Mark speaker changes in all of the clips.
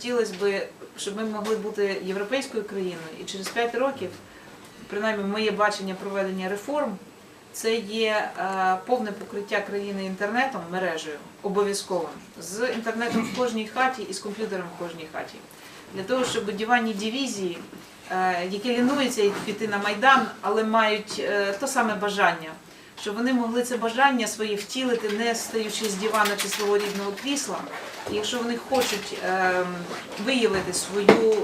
Speaker 1: хотілося б, щоб ми могли бути європейською країною, і через 5 років, принаймні моє бачення проведення реформ, це є е, повне покриття країни інтернетом, мережею, обов'язково, з інтернетом в кожній хаті і з комп'ютером в кожній хаті. Для того, щоб диванні дивізії, е, які лінуються піти на Майдан, але мають е, то саме бажання, щоб вони могли це бажання своє втілити, не стаючи з дивана чи свого рідного крісла. І якщо вони хочуть е, виявити свою е,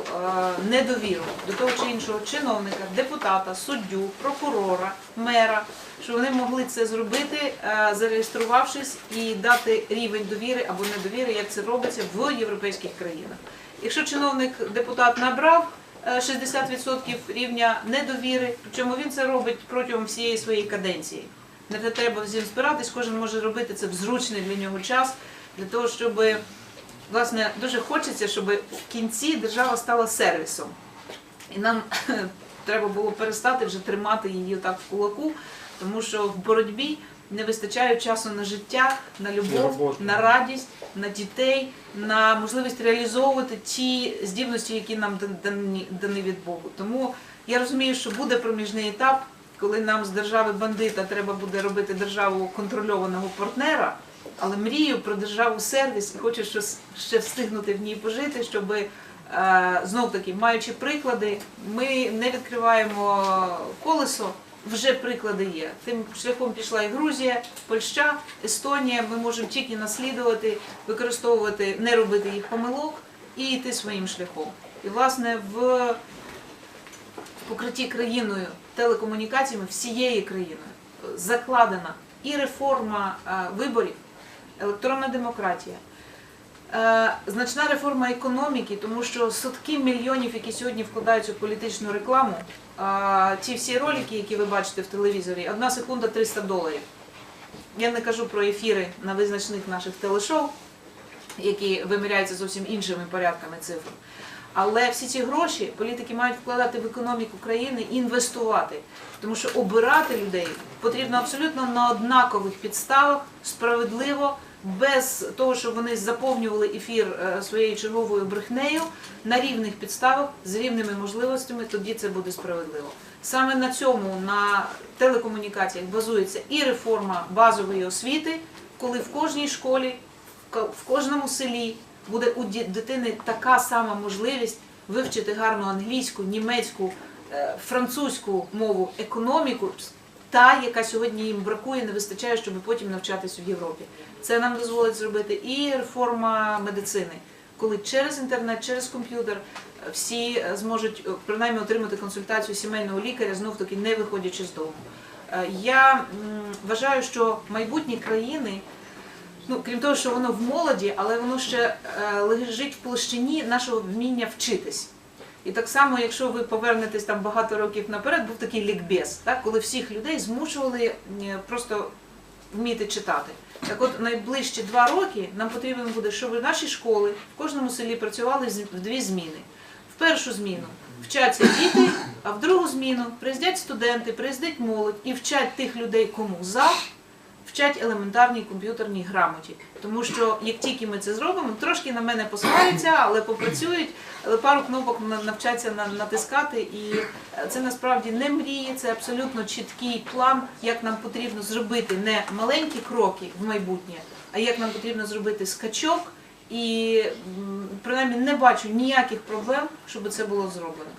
Speaker 1: недовіру до того чи іншого чиновника, депутата, суддю, прокурора, мера, щоб вони могли це зробити, е, зареєструвавшись і дати рівень довіри або недовіри, як це робиться в європейських країнах. Якщо чиновник депутат набрав е, 60% рівня недовіри, причому він це робить протягом всієї своєї каденції. Не те треба всім спиратись, кожен може робити це в зручний для нього час, для того, щоб власне дуже хочеться, щоб в кінці держава стала сервісом. І нам треба було перестати вже тримати її так в кулаку, тому що в боротьбі не вистачає часу на життя, на
Speaker 2: На
Speaker 1: любов,
Speaker 2: роботу.
Speaker 1: на радість, на дітей, на можливість реалізовувати ті здібності, які нам дані від Богу. Тому я розумію, що буде проміжний етап, коли нам з держави бандита треба буде робити державу контрольованого партнера. Але мрію про державу сервіс і хочу щось ще встигнути в ній пожити, щоб знов таки, маючи приклади, ми не відкриваємо колесо. Вже приклади є. Тим шляхом пішла і Грузія, Польща, Естонія. Ми можемо тільки наслідувати, використовувати, не робити їх помилок і йти своїм шляхом. І власне в покритті країною телекомунікаціями всієї країни закладена і реформа е, виборів, електронна демократія. Е, Значна реформа економіки, тому що сотки мільйонів, які сьогодні вкладаються в політичну рекламу, е, ті всі ролики, які ви бачите в телевізорі, одна секунда 300 доларів. Я не кажу про ефіри на визначних наших телешоу, які виміряються зовсім іншими порядками цифр. Але всі ці гроші політики мають вкладати в економіку країни і інвестувати. Тому що обирати людей потрібно абсолютно на однакових підставах, справедливо, без того, щоб вони заповнювали ефір е, своєю черговою брехнею на рівних підставах з рівними можливостями, тоді це буде справедливо. Саме на цьому на телекомунікаціях базується і реформа базової освіти, коли в кожній школі, в кожному селі буде у дитини така сама можливість вивчити гарну англійську, німецьку, е, французьку мову, економіку, та, яка сьогодні їм бракує, не вистачає, щоб потім навчатися в Європі. Це нам дозволить зробити і реформа медицини, коли через інтернет, через комп'ютер е, всі е, зможуть принаймні отримати консультацію сімейного лікаря, знов таки не виходячи з дому. Я вважаю, що майбутні країни ну крім того, що воно в молоді, але воно ще е, лежить в площині нашого вміння вчитись. І так само, якщо ви повернетесь там багато років наперед, був такий лікбез, так, коли всіх людей змушували е, просто вміти читати. Так от найближчі два роки нам потрібно буде, щоб наші школи в кожному селі працювали в дві зміни. В першу зміну вчаться діти, а в другу зміну приїздять студенти, приїздить молодь і вчать тих людей, кому за, вчать елементарній комп'ютерній грамоті. Тому що як тільки ми це зробимо, трошки на мене посваряться, але попрацюють, але пару кнопок на- навчаться натискати. І е, це насправді не мрії, це абсолютно чіткий план, як нам потрібно зробити не маленькі кроки в майбутнє, а як нам потрібно зробити скачок. І принаймні не бачу ніяких проблем, щоб це було зроблено.